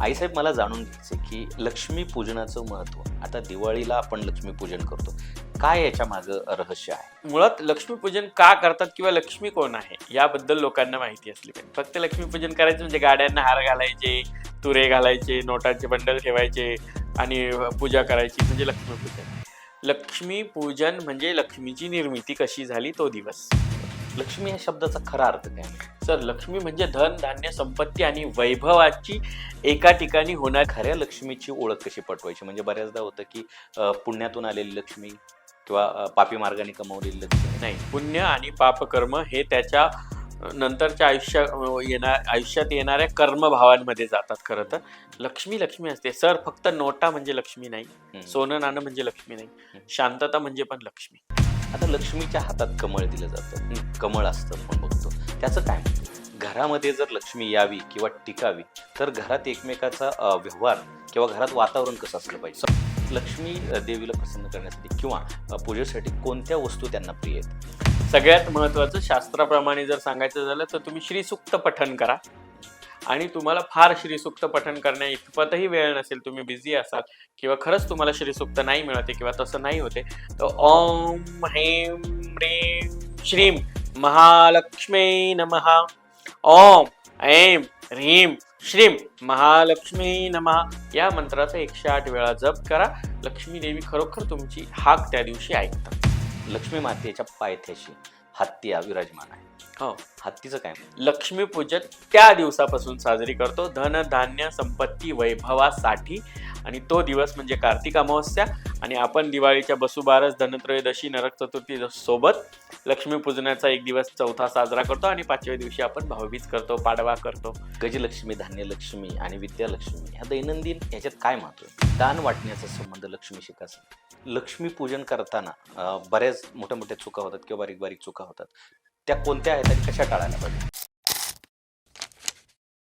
आईसाहेब मला जाणून घ्यायचं की लक्ष्मी पूजनाचं महत्त्व. आता दिवाळीला आपण लक्ष्मी पूजन करतो. काय याच्या मागं रहस्य आहे? मुळात लक्ष्मीपूजन का करतात किंवा लक्ष्मी कोण आहे याबद्दल लोकांना माहिती असली पाहिजे. फक्त लक्ष्मीपूजन करायचं म्हणजे गाड्यांना हार घालायचे तुरे घालायचे नोटांचे बंडल ठेवायचे आणि पूजा करायची म्हणजे लक्ष्मीपूजन लक्ष्मीपूजन म्हणजे लक्ष्मीची निर्मिती कशी झाली तो दिवस. लक्ष्मी या शब्दाचा खरा अर्थ काय? सर लक्ष्मी म्हणजे धन धान्य संपत्ती आणि वैभवाची एका ठिकाणी होणार खऱ्या लक्ष्मीची ओळख कशी पटवायची? म्हणजे बऱ्याचदा होतं की पुण्यातून आलेली लक्ष्मी किंवा पापी मार्गाने कमवलेली लक्ष्मी. नाही पुण्य आणि पापकर्म हे त्याच्या नंतरच्या आयुष्या येणार आयुष्यात येणाऱ्या कर्मभावांमध्ये जातात खरं तर. लक्ष्मी लक्ष्मी असते. सर फक्त नोटा म्हणजे लक्ष्मी नाही. सोनं नाणं म्हणजे लक्ष्मी नाही. शांतता म्हणजे पण लक्ष्मी. आता लक्ष्मीच्या हातात कमळ दिलं जातं. कमळ असतं आपण बघतो. त्याचं काय? घरामध्ये जर लक्ष्मी यावी किंवा टिकावी तर घरात एकमेकाचा व्यवहार किंवा घरात वातावरण कसं असलं पाहिजे? लक्ष्मी देवीला प्रसन्न करण्यासाठी किंवा पूजेसाठी कोणत्या वस्तू त्यांना प्रिय आहेत? सगळ्यात महत्त्वाचं शास्त्राप्रमाणे जर सांगायचं झालं तर तुम्ही श्रीसुक्त पठन करा. आणि तुम्हाला फार श्रीसुक्त पठन करण्या इतपतही वेळ नसेल तुम्ही बिझी असाल किंवा खरंच तुम्हाला श्रीसुक्त नाही मिळते किंवा तसं नाही होते तर ओम हेम ह्रीम श्रीम महालक्ष्मी नमः. ओम ऐम ह्रीम श्रीम महालक्ष्मी नमहा या मंत्राचा एकशे आठ वेळा जप करा. लक्ष्मी देवी खरोखर तुमची हाक त्या दिवशी ऐकतात. लक्ष्मी मातेच्या पायथ्याशी हत्ती विराजमान आहे. हो हत्तीचं काय? लक्ष्मीपूजन त्या दिवसापासून साजरी करतो. धन धान्य संपत्ती वैभवासाठी. आणि तो दिवस म्हणजे कार्तिक अमावस्या. आणि आपण दिवाळीच्या बसुबारस धनत्रयोदशी नरक चतुर्थी सोबत लक्ष्मीपूजनाचा एक दिवस चौथा साजरा करतो. आणि पाचव्या दिवशी आपण भाऊबीज करतो पाडवा करतो. गजलक्ष्मी धान्यलक्ष्मी आणि विद्यालक्ष्मी ह्या दैनंदिन ह्याच्यात काय महत्त्व आहे? दान वाटण्याचा संबंध लक्ष्मीशी कसा लक्ष्मी पूजन करताना बऱ्याच मोठ्या मोठ्या चुका होतात किंवा बारीक बारीक चुका होतात. त्या कोणत्या आहेत आणि कशा टाळायला पाहिजे?